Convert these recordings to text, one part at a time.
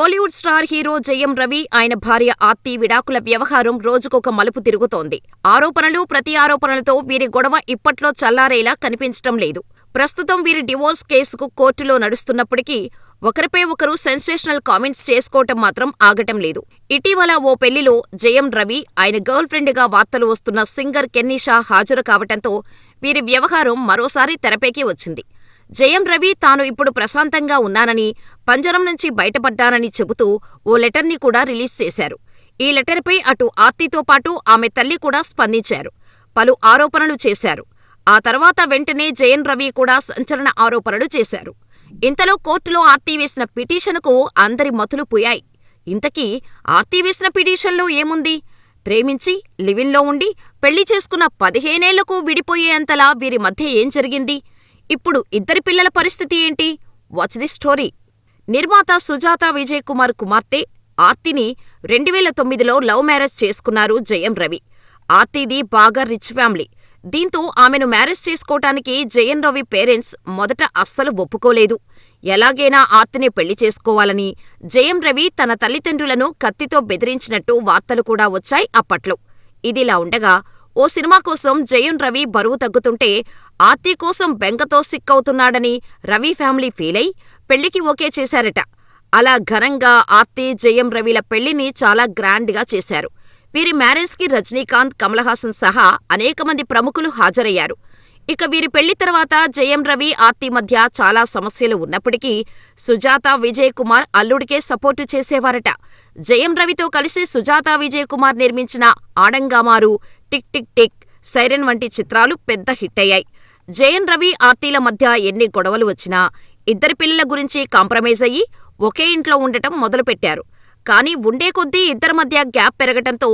Kollywood star hero Jayam Ravi, ఆయన భార్య ఆర్తి విడాకుల వ్యవహారం రోజుకొక మలుపు తిరుగుతోంది. ఆరోపణలు, ప్రతి ఆరోపణలతో వీరి గొడవ ఇప్పట్లో చల్లారేలా కనిపించటం లేదు. ప్రస్తుతం వీరి డివోర్స్ కేసుకు కోర్టులో నడుస్తున్నప్పటికీ ఒకరిపై ఒకరు సెన్సేషనల్ కామెంట్స్ చేసుకోవటం మాత్రం ఆగటం లేదు. ఇటీవల ఓ పెళ్ళిలో జయం రవి, ఆయన గర్ల్ ఫ్రెండ్గా వార్తలు వస్తున్న సింగర్ కెన్నీషా హాజరు కావటంతో వీరి వ్యవహారం మరోసారి తెరపైకి వచ్చింది. జయం రవి తాను ఇప్పుడు ప్రశాంతంగా ఉన్నానని, పంజరం నుంచి బయటపడ్డానని చెబుతూ ఓ లెటర్ని కూడా రిలీజ్ చేశారు. ఈ లెటర్పై అటు ఆర్తితో పాటు ఆమె తల్లి కూడా స్పందించారు. పలు ఆరోపణలు చేశారు. ఆ తర్వాత వెంటనే జయం రవి కూడా సంచలన ఆరోపణలు చేశారు. ఇంతలో కోర్టులో ఆర్తి వేసిన పిటిషన్కు అందరి మతులు పోయాయి. ఇంతకీ ఆర్తి వేసిన పిటిషన్లో ఏముంది? ప్రేమించి, లివిన్లో ఉండి, పెళ్ళి చేసుకున్న పదిహేనేళ్ళకు విడిపోయేంతలా వీరి మధ్య ఏం జరిగింది? ఇప్పుడు ఇద్దరి పిల్లల పరిస్థితి ఏంటి? Watch the story. నిర్మాత సుజాత విజయ్ కుమార్ కుమార్తె ఆర్తిని రెండువేల తొమ్మిదిలో లవ్ మ్యారేజ్ చేసుకున్నారు జయం రవి. ఆర్తిది బాగా రిచ్ ఫ్యామిలీ. దీంతో ఆమెను మ్యారేజ్ చేసుకోటానికి జయం రవి పేరెంట్స్ మొదట అస్సలు ఒప్పుకోలేదు. ఎలాగైనా ఆర్తిని పెళ్ళి చేసుకోవాలని జయం రవి తన తల్లిదండ్రులను కత్తితో బెదిరించినట్టు వార్తలు కూడా వచ్చాయి అప్పట్లో. ఇదిలా ఉండగా ఓ సినిమా కోసం జయం రవి బరువు తగ్గుతుంటే ఆర్తి కోసం బెంగతో సిక్కవుతున్నాడని రవి ఫ్యామిలీ ఫీలై పెళ్ళికి ఓకే చేశారట. అలా ఘనంగా ఆర్తి, జయం రవిల పెళ్ళిని చాలా గ్రాండ్గా చేశారు. వీరి మ్యారేజ్కి రజనీకాంత్, కమలహాసన్ సహా సహా అనేకమంది ప్రముఖులు హాజరయ్యారు. ఇక వీరి పెళ్ళి తర్వాత జయం రవి, ఆర్తి మధ్య చాలా సమస్యలు ఉన్నప్పటికీ సుజాత విజయ్ కుమార్ అల్లుడికే సపోర్టు చేసేవారట. జయం రవితో కలిసి సుజాత విజయ్ కుమార్ నిర్మించిన Adangamaru, Tick Tick Tick, Siren వంటి చిత్రాలు పెద్ద హిట్టయ్యాయి. జయం రవి, ఆర్తీల మధ్య ఎన్ని గొడవలు వచ్చినా ఇద్దరి పిల్లల గురించి కాంప్రమైజ్ అయ్యి ఒకే ఇంట్లో ఉండటం మొదలుపెట్టారు. కానీ ఉండే కొద్దీ ఇద్దరి మధ్య గ్యాప్ పెరగటంతో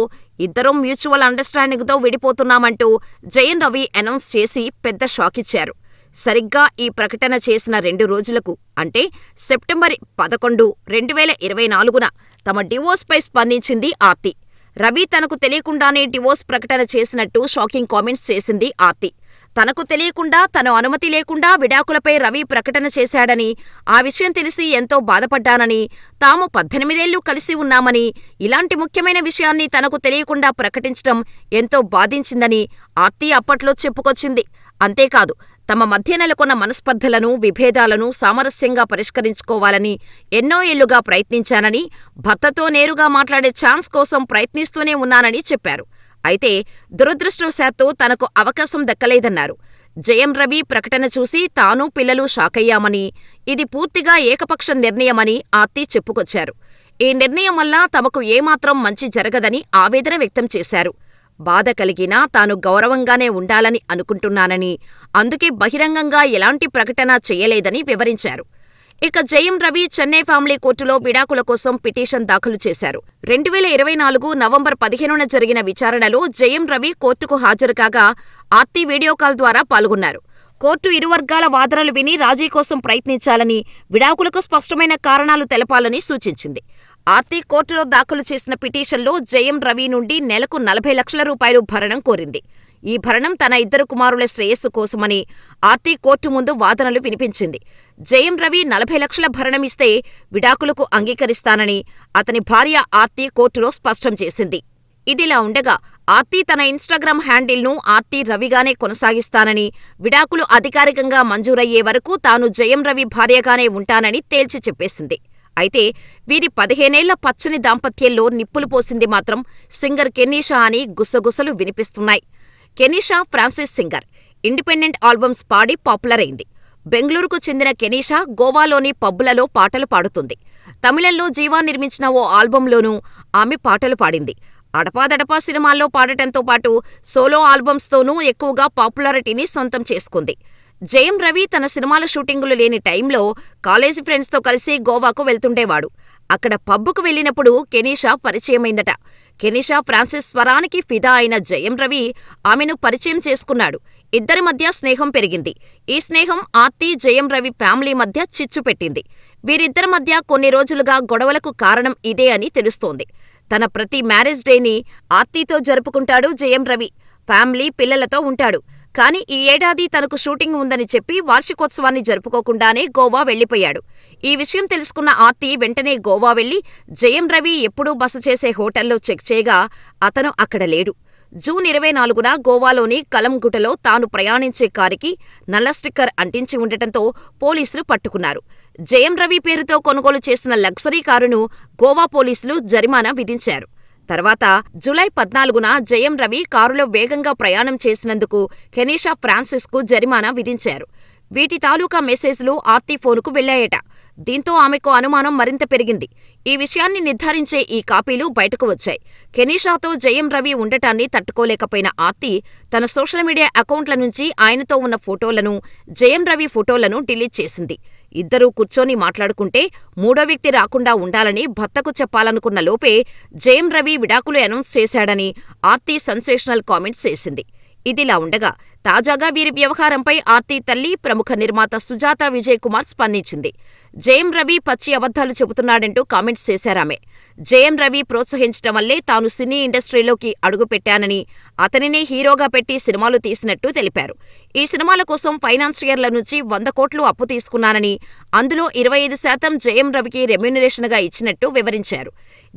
ఇద్దరం మ్యూచువల్ అండర్స్టాండింగ్తో విడిపోతున్నామంటూ జయన్ రవి అనౌన్స్ చేసి పెద్ద షాకిచ్చారు. సరిగ్గా ఈ ప్రకటన చేసిన రెండు రోజులకు అంటే సెప్టెంబర్ పదకొండు, రెండువేల ఇరవై నాలుగున తమ డివోర్స్పై స్పందించింది ఆర్తి. రవి తనకు తెలియకుండానే డివోర్స్ ప్రకటన చేసినట్టు షాకింగ్ కామెంట్స్ చేసింది ఆర్తి. తనకు తెలియకుండా, తన అనుమతి లేకుండా విడాకులపై రవి ప్రకటన చేశాడని, ఆ విషయం తెలిసి ఎంతో బాధపడ్డానని, తాము పద్దెనిమిదేళ్ళు కలిసి ఉన్నామని, ఇలాంటి ముఖ్యమైన విషయాన్ని తనకు తెలియకుండా ప్రకటించటం ఎంతో బాధించిందని ఆత్తి అప్పట్లో చెప్పుకొచ్చింది. అంతేకాదు తమ మధ్య నెలకొన్న మనస్పర్ధలను, విభేదాలను సామరస్యంగా పరిష్కరించుకోవాలని ఎన్నో ఏళ్ళుగా ప్రయత్నించానని, భర్తతో నేరుగా మాట్లాడే ఛాన్స్ కోసం ప్రయత్నిస్తూనే ఉన్నానని చెప్పారు. అయితే దురదృష్టవశాత్తు తనకు అవకాశం దక్కలేదన్నారు. జయం రవి ప్రకటన చూసి తానూ పిల్లలు షాకయ్యామని, ఇది పూర్తిగా ఏకపక్ష నిర్ణయమని ఆర్తి చెప్పుకొచ్చారు. ఈ నిర్ణయం వల్ల తమకు ఏమాత్రం మంచి జరగదని ఆవేదన వ్యక్తం చేశారు. బాధ కలిగినా తాను గౌరవంగానే ఉండాలని అనుకుంటున్నానని, అందుకే బహిరంగంగా ఎలాంటి ప్రకటన చేయలేదని వివరించారు. ఇక జయం రవి చెన్నై ఫ్యామిలీ కోర్టులో విడాకుల కోసం పిటిషన్ దాఖలు చేశారు. రెండువేల ఇరవై నాలుగు నవంబర్ పదిహేనున జరిగిన విచారణలో జయం రవి కోర్టుకు హాజరుకాగా ఆర్తి వీడియో కాల్ ద్వారా పాల్గొన్నారు. కోర్టు ఇరు వర్గాల వాదనలు విని రాజీ కోసం ప్రయత్నించాలని, విడాకులకు స్పష్టమైన కారణాలు తెలపాలని సూచించింది. ఆర్తి కోర్టులో దాఖలు చేసిన పిటిషన్లో జయం రవి నుండి నెలకు నలభై లక్షల రూపాయలు భరణం కోరింది. ఈ భరణం తన ఇద్దరు కుమారుల శ్రేయస్సు కోసమని ఆర్తి కోర్టు ముందు వాదనలు వినిపించింది. జయం రవి నలభై లక్షల భరణం ఇస్తే విడాకులకు అంగీకరిస్తానని అతని భార్య ఆర్తి కోర్టులో స్పష్టం చేసింది. ఇదిలా ఉండగా ఆర్తి తన ఇన్స్టాగ్రామ్ హ్యాండిల్ను ఆర్తి రవిగానే కొనసాగిస్తానని, విడాకులు అధికారికంగా మంజూరయ్యే వరకు తాను జయం రవి భార్యగానే ఉంటానని తేల్చి చెప్పేసింది. అయితే వీరి పదిహేనేళ్ళ పచ్చని దాంపత్యంలో నిప్పులు పోసింది మాత్రం సింగర్ కెన్నీషా అని గుసగుసలు వినిపిస్తున్నాయి. Kenishaa Francis singer. Independent albums పాడి పాపులర్ అయింది. బెంగళూరుకు చెందిన కెనీషా గోవాలోని పబ్బులలో పాటలు పాడుతుంది. తమిళంలో జీవా నిర్మించిన ఓ ఆల్బంలోనూ ఆమె పాటలు పాడింది. అడపాదడపా సినిమాల్లో పాడటంతో పాటు సోలో ఆల్బమ్స్తోనూ ఎక్కువగా పాపులారిటీని సొంతం చేసుకుంది. జయం రవి తన సినిమాల షూటింగులు లేని టైంలో కాలేజీ ఫ్రెండ్స్తో కలిసి గోవాకు వెళ్తుండేవాడు. అక్కడ పబ్బుకు వెళ్ళినప్పుడు కెనీషా పరిచయమైందట. కెనీషా ఫ్రాన్సిస్ స్వరానికి ఫిదా అయిన జయం రవి ఆమెను పరిచయం చేసుకున్నాడు. ఇద్దరి మధ్య స్నేహం పెరిగింది. ఈ స్నేహం ఆర్తి, జయం రవి ఫ్యామిలీ మధ్య చిచ్చు పెట్టింది. వీరిద్దరి మధ్య కొన్ని రోజులుగా గొడవలకు కారణం ఇదే అని తెలుస్తోంది. తన ప్రతి మ్యారేజ్ డేని ఆర్తితో జరుపుకుంటాడు జయం రవి. ఫ్యామిలీ, పిల్లలతో ఉంటాడు. కానీ ఈ ఏడాది తనకు షూటింగ్ ఉందని చెప్పి వార్షికోత్సవాన్ని జరుపుకోకుండానే గోవా వెళ్ళిపోయాడు. ఈ విషయం తెలుసుకున్న ఆర్తి వెంటనే గోవా వెళ్ళి జయం రవి ఎప్పుడూ బస చేసే హోటల్లో చెక్ చేయగా అతను అక్కడ లేడు. జూన్ ఇరవై నాలుగున గోవాలోని కలంగుటలో తాను ప్రయాణించే కారుకి నల్ల స్టిక్కర్ అంటించి ఉండటంతో పోలీసులు పట్టుకున్నారు. జయం రవి పేరుతో కొనుగోలు చేసిన లగ్జరీ కారును గోవా పోలీసులు జరిమానా విధించారు. తర్వాత జులై పద్నాలుగున జయం రవి కారులో వేగంగా ప్రయాణం చేసినందుకు కెనీషా ఫ్రాన్సిస్కు జరిమానా విధించారు. వీటి తాలూకా మెసేజ్లు ఆర్తి ఫోనుకు వెళ్ళాయట. దీంతో ఆమెకు అనుమానం మరింత పెరిగింది. ఈ విషయాన్ని నిర్ధారించే ఈ కాపీలు బయటకు వచ్చాయి. కెనీషాతో జయం రవి ఉండటాన్ని తట్టుకోలేకపోయిన ఆర్తి తన సోషల్ మీడియా అకౌంట్ల నుంచి ఆయనతో ఉన్న ఫోటోలను, జయం రవి ఫోటోలను డిలీట్ చేసింది. ఇద్దరూ కూర్చొని మాట్లాడుకుంటే మూడో వ్యక్తి రాకుండా ఉండాలని భర్తకు చెప్పాలనుకున్న లోపే జయం రవి విడాకులు అనౌన్స్ చేశాడని ఆర్తి సెన్సేషనల్ కామెంట్స్ చేసింది. ఇదిలా ఉండగా తాజాగా వీరి వ్యవహారంపై ఆర్తి తల్లి, ప్రముఖ నిర్మాత సుజాత విజయ్ కుమార్ స్పందించింది. జయం రవి పచ్చి అబద్ధాలు చెబుతున్నాడంటూ కామెంట్స్ చేశారామె. జయం రవి ప్రోత్సహించటం వల్లే తాను సినీ ఇండస్ట్రీలోకి అడుగుపెట్టానని, అతనినే హీరోగా పెట్టి సినిమాలు తీసినట్టు తెలిపారు. ఈ సినిమాల కోసం ఫైనాన్షియర్ల నుంచి వంద కోట్లు అప్పు తీసుకున్నానని, అందులో ఇరవై ఐదు శాతం జయం రవికి రెమ్యూనరేషన్గా ఇచ్చినట్టు వివరించారు.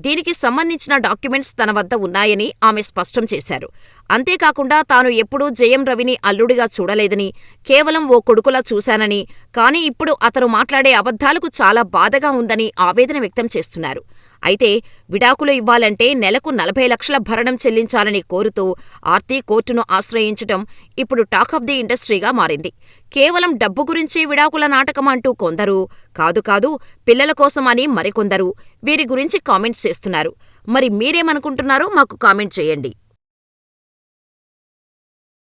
దీనికి సంబంధించిన డాక్యుమెంట్స్ తన వద్ద ఉన్నాయని ఆమె స్పష్టం చేశారు. అంతేకాకుండా తాను ఎప్పుడూ జయం రవిని అల్లుడిగా చూడలేదని, కేవలం ఓ కొడుకులా చూశానని, కానీ ఇప్పుడు అతను మాట్లాడే అబద్ధాలకు చాలా బాధగా ఉందని ఆవేదన వ్యక్తం చేస్తున్నారు. అయితే విడాకులు ఇవ్వాలంటే నెలకు నలభై లక్షల భరణం చెల్లించాలని కోరుతూ ఆర్తి కోర్టును ఆశ్రయించటం ఇప్పుడు టాక్ ఆఫ్ ది ఇండస్ట్రీగా మారింది. కేవలం డబ్బు గురించి విడాకుల నాటకమంటూ కొందరు, కాదు కాదు పిల్లల కోసం అని మరికొందరు వీరి గురించి కామెంట్స్ చేస్తున్నారు. మరి మీరేమనుకుంటున్నారో మాకు కామెంట్ చేయండి.